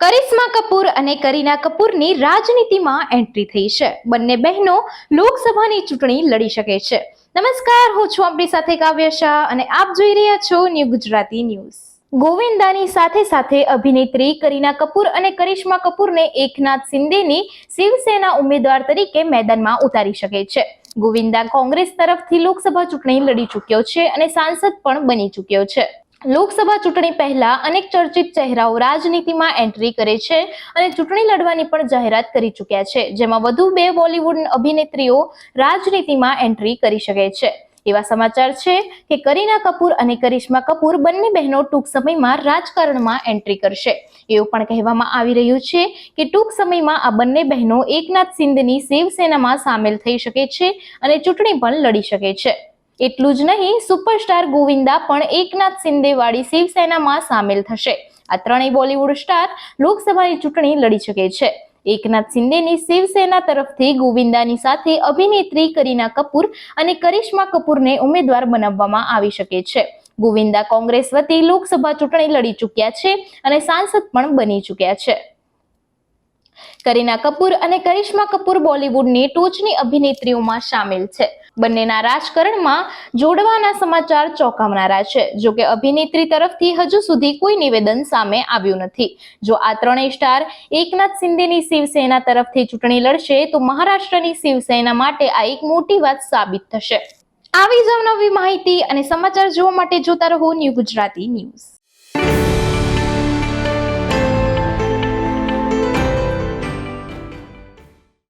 કરિશ્મા કપૂર અને કરીના કપૂરની રાજનીતિમાં એન્ટ્રી થઈ છે. બંને બહેનો લોકસભાની ચૂંટણી લડી શકે છે. નમસ્કાર, હું છું આપણી સાથે કાવ્ય શાહ અને આપ જોઈ રહ્યા છો ન્યૂ ગુજરાતી ન્યૂઝ. ગોવિંદાની સાથે સાથે અભિનેત્રી કરીના કપૂર અને કરિશ્મા કપૂરને એકનાથ શિંદેની શિવસેના ઉમેદવાર તરીકે મેદાનમાં ઉતારી શકે છે. ગોવિંદા કોંગ્રેસ તરફથી લોકસભા ચૂંટણી લડી ચૂક્યો છે અને સાંસદ પણ બની ચૂક્યો છે. લોકસભા ચૂંટણી પહેલા અનેક ચર્ચિત ચહેરાઓ રાજનીતિમાં એન્ટ્રી કરે છે અને ચૂંટણી લડવાની પણ જાહેરાત કરી ચૂક્યા છે, જેમાં વધુ બે બોલિવૂડ અભિનેત્રીઓ રાજનીતિમાં એન્ટ્રી કરી શકે છે. એવા સમાચાર છે કે કરીના કપૂર અને કરિશ્મા કપૂર બંને બહેનો ટૂંક સમયમાં રાજકારણમાં એન્ટ્રી કરશે. એવું પણ કહેવામાં આવી રહ્યું છે કે ટૂંક સમયમાં આ બંને બહેનો એકનાથ સિંધની શિવસેનામાં સામેલ થઈ શકે છે અને ચૂંટણી પણ લડી શકે છે. એટલું જ નહીં, સુપરસ્ટાર ગોવિંદા પણ એકનાથ શિંદે વાળી શિવસેનામાં સામેલ થશે. આ ત્રણેય બોલિવૂડ સ્ટાર લોકસભાની ચૂંટણી લડી શકે છે. એકનાથ શિંદેની શિવસેના તરફથી ગોવિંદાની સાથે અભિનેત્રી કરીના કપૂર અને કરિશ્મા કપૂરને ઉમેદવાર બનાવવામાં આવી શકે છે. ગોવિંદા કોંગ્રેસ વતી લોકસભા ચૂંટણી લડી ચૂક્યા છે અને સાંસદ પણ બની ચૂક્યા છે. કરીના કપૂર અને કરિશ્મા કપૂર બોલિવૂડની ટોચની અભિનેત્રીઓમાં સામેલ છે. બંનેના રાજકારણમાં જોડવાના સમાચાર ચોંકાવનારા છે. જો કે અભિનેત્રી તરફથી હજુ સુધી કોઈ નિવેદન સામે આવ્યું નથી. જો આ ત્રણેય સ્ટાર એકનાથ શિંદેની શિવસેના તરફથી ચૂંટણી લડશે, તો મહારાષ્ટ્રની શિવસેના માટે આ એક મોટી વાત સાબિત થશે. આવી જ નવી માહિતી અને સમાચાર જોવા માટે જોતા રહો ન્યૂ ગુજરાતી ન્યૂઝ.